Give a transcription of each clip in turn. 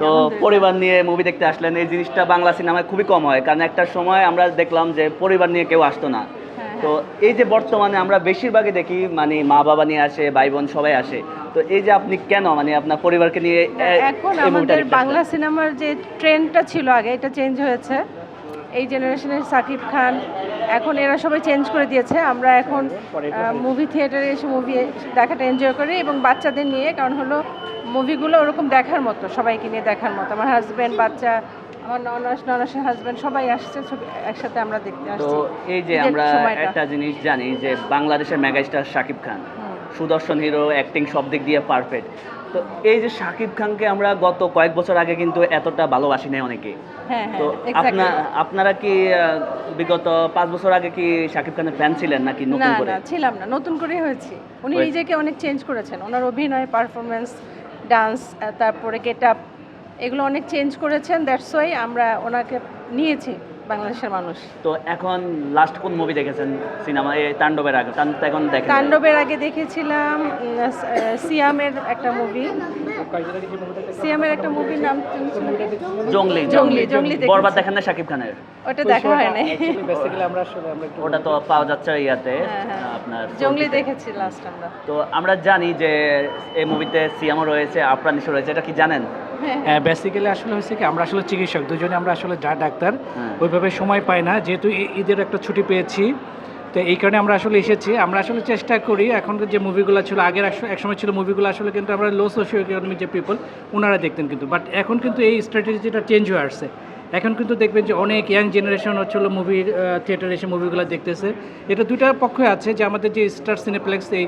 তো পরিবার নিয়ে মুভি দেখতে আসলেন এই জিনিসটা বাংলা সিনেমায় খুবই কম হয়। কারণ একটা সময় আমরা দেখলাম যে পরিবার নিয়ে কেউ আসতো না। হ্যাঁ, তো এই যে বর্তমানে আমরা বেশিরভাগই দেখি মানে মা বাবা নিয়ে আসে ভাই বোন সবাই আসে। তো এই যে আপনি কেন মানে আপনার পরিবারকে নিয়ে এখন আমাদের বাংলা সিনেমার যে ট্রেন্ডটা ছিল আগে এটা চেঞ্জ হয়েছে। এই জেনারেশনের সাকিব খান এখন এরা সবাই চেঞ্জ করে দিয়েছে। আমরা এখন মুভি থিয়েটারে এসে মুভি দেখাটা এনজয় করি এবং বাচ্চাদের নিয়ে কারণ হলো মুভিগুলো ওরকম দেখার মতো সবাইকে নিয়ে দেখার মতো। আমার হাজব্যান্ড বাচ্চা আমার ননাস ননাসের হাজব্যান্ড সবাই আসছে ছবি একসাথে আমরা দেখতে তো এই যে আমরা একটা জিনিস জানি যে বাংলাদেশের মেগাস্টার শাকিব খান। সুদর্শন হিরো অ্যাক্টিং সব দিক দিয়ে পারফেক্ট তো এই যে শাকিব খানকে আমরা গত কয়েক বছর আগে কিন্তু এতটা ভালোবাসি নাই অনেকে। হ্যাঁ তো হ্যাঁ আপনা exactly। আপনারা কি বিগত পাঁচ বছর আগে কি শাকিব খানের ফ্যান ছিলেন নাকি নতুন করে? না ছিলাম না নতুন করে হয়েছি। উনি নিজেকে অনেক চেঞ্জ করেছেন। ওনার অভিনয় পারফরমেন্স ডান্স তারপরে গেট আপ এগুলো অনেক চেঞ্জ করেছেন দ্যাটস ওয়াই আমরা ওনাকে নিয়েছি বাংলাদেশের মানুষ। তো এখন লাস্ট কোন মুভি দেখেছেন সিনেমা এই তাণ্ডবের আগে এখন দেখেন তাণ্ডবের আগে দেখেছিলাম সিয়ামের একটা মুভি সিয়ামের একটা মুভির নাম জঙ্গলি, জঙ্গলি বরবাদ দেখেন না শাকিব খানের? ওটা দেখা হয় নাই। বেসিক্যালি আমরা আসলে আমরা একটু ওটা তো পাওয়া যাচ্ছে ইয়াতে হ্যাঁ, হ্যাঁ। আপনার জঙ্গলি দেখেছি লাস্ট আমরা। তো আমরা জানি যে এই মুভিতে সিয়ামও রয়েছে আফরানিসও রয়েছে এটা কি জানেন? হ্যাঁ। বেসিক্যালি আসলে হয়েছে কি আমরা আসলে চিকিৎসক দুজনে আমরা আসলে যা ডাক্তার হ্যাঁ। ওইভাবে সময় পাই না। যেহেতু ঈদের একটা ছুটি পেয়েছি তো এই কারণে আমরা আসলে এসেছি। আমরা আসলে চেষ্টা করি এখনকার যে মুভিগুলো ছিল, আগের এক- এক সময় ছিল মুভিগুলো আসলে কিন্তু আমরা লো সোশিও ইকোনমিক যে পিপল ওনারা দেখতেন কিন্তু। বাট এখন কিন্তু এই স্ট্র্যাটেজিটা চেঞ্জ হয়ে আসছে। এখন কিন্তু দেখবেন যে অনেক ইয়াং জেনারেশন হচ্ছিল মুভি থিয়েটারে এসে মুভিগুলো দেখতেছে। এটা দুইটা পক্ষ আছে যে আমাদের যে স্টার সিনেপ্লেক্স এই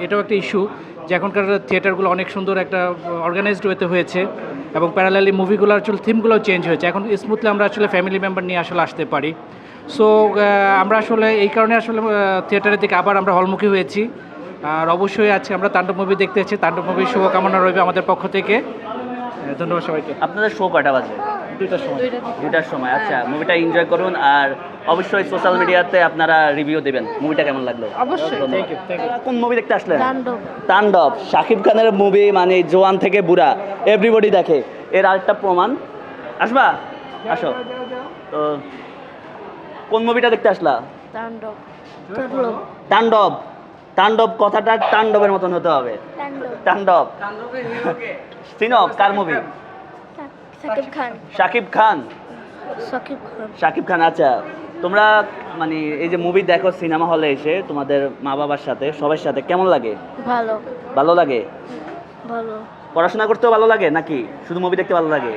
এটাও একটা ইস্যু যে এখনকার থিয়েটারগুলো অনেক সুন্দর একটা অর্গানাইজড ওয়েতে হয়েছে এবং প্যারালালি মুভিগুলো আসলে থিমগুলো চেঞ্জ হয়েছে। এখন স্মুথলি আমরা আসলে ফ্যামিলি মেম্বার নিয়ে আসলে আসতে পারি। সো আমরা আসলে এই কারণে আসলে থিয়েটারের দিকে আবার আমরা হলমুখী হয়েছি। আর অবশ্যই আছে আমরা তাণ্ডব মুভি দেখতে এসেছি। তাণ্ডব মুভির শুভকামনা রইবে আমাদের পক্ষ থেকে। ধন্যবাদ সবাইকে। আপনাদের শো কয়টা বাজে? দুইটার সময়। দুইটা থেকে। দুটার সময়। আচ্ছা মুভিটা এনজয় করুন আর অবশ্যই সোশ্যাল মিডিয়াতে আপনারা রিভিউ দেবেন। মুভিটা কেমন লাগল? অবশ্যই। ধন্যবাদ। থ্যাংক ইউ থ্যাংক ইউ কোন মুভি দেখতে আসলেন? তাণ্ডব। তাণ্ডব। শাকিব খানের মুভি মানে জোয়ান থেকে বুড়া। এভরিবডি দেখে। এর আরেকটা প্রমাণ। আসবা? আসো। তো কোন মুভিটা দেখতে আসলা? তাণ্ডব। তাণ্ডব। তাণ্ডব কথাটা তাণ্ডবের মতন হতে হবে। তাণ্ডব। তাণ্ডব। সিনব কার মুভি সাকিব খান। শাকিব খান? সাকিব খান। শাকিব খান আচ্ছা। তোমরা মানে এই যে মুভি দেখো সিনেমা হলে এসে তোমাদের মা বাবার সাথে সবার সাথে কেমন লাগে? ভালো। ভালো লাগে? ভালো। পড়াশোনা করতেও ভালো লাগে নাকি? শুধু মুভি দেখতে ভালো লাগে?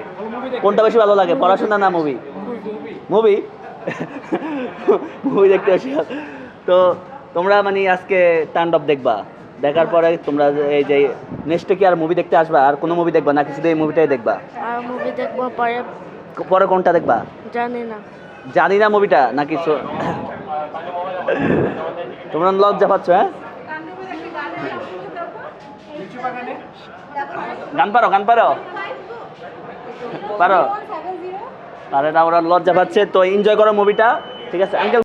কোনটা বেশি ভালো লাগে? পড়াশোনা না মুভি মুভি মুভি দেখতে বেশি তো তোমরা মানে আজকে তাণ্ডব দেখবা দেখার পরে তোমরা এই যে নেক্সটে কি আর মুভি দেখতে আসবা? আর কোনো মুভি দেখবা? নাকি শুধু এই মুভিটাই দেখবা? আর মুভি দেখব পরে। পরে কোনটা দেখবা? জানি না। জানি না মুভিটা নাকি তোমরা লজ্জা পাচ্ছ হ্যাঁ? গান পারো গান পারো? পারো? আরে এটা ওরা লজ্জা পাচ্ছে। তো এনজয় করো মুভিটা ঠিক আছে আঙ্কেল